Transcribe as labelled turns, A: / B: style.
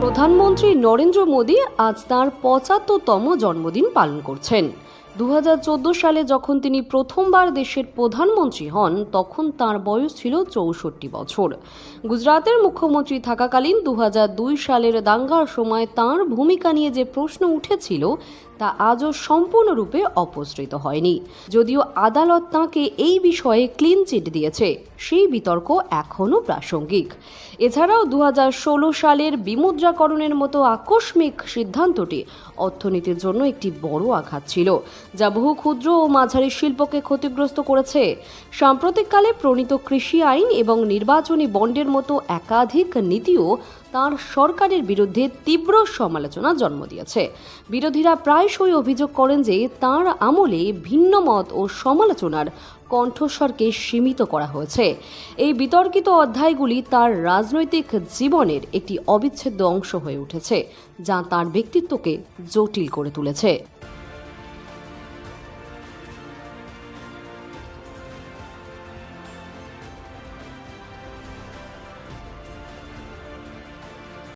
A: প্রধানমন্ত্রী নরেন্দ্র মোদী আজ তাঁর পঁচাত্তরতম জন্মদিন পালন করছেন। দু হাজার চোদ্দ সালে যখন তিনি প্রথমবার দেশের প্রধানমন্ত্রী হন, তখন তার বয়স ছিল চৌষট্টি বছর। গুজরাতের মুখ্যমন্ত্রী থাকাকালীন দু হাজার দুই সালের দাঙ্গার সময় তার ভূমিকা নিয়ে যে প্রশ্ন উঠেছিল, তা আজও সম্পূর্ণরূপে অপসৃত হয়নি। যদিও আদালত তাঁকে এই বিষয়ে ক্লিন চিট দিয়েছে, সেই বিতর্ক এখনও প্রাসঙ্গিক। এছাড়াও দু হাজার ষোলো সালের বিমুদ্রাকরণের মতো আকস্মিক সিদ্ধান্তটি অর্থনীতির জন্য একটি বড় আঘাত ছিল। যা বহু ক্ষুদ্র ও মাঝারি শিল্পকে ক্ষতিগ্রস্ত করেছে। সাম্প্রতিককালে প্রণীত কৃষি আইন এবং নির্বাচনী বন্ডের মতো একাধিক নীতিও তার সরকারের বিরুদ্ধে তীব্র সমালোচনা জন্ম দিয়েছে। বিরোধীরা প্রায়শই অভিযোগ করেন যে তার আমলে ভিন্ন মত ও সমালোচনার কণ্ঠস্বরকে সীমিত করা হয়েছে। এই বিতর্কিত অধ্যায়গুলি তার রাজনৈতিক জীবনের একটি অবিচ্ছেদ্য অংশ হয়ে উঠেছে, যা তার ব্যক্তিত্বকে জটিল করে তুলেছে।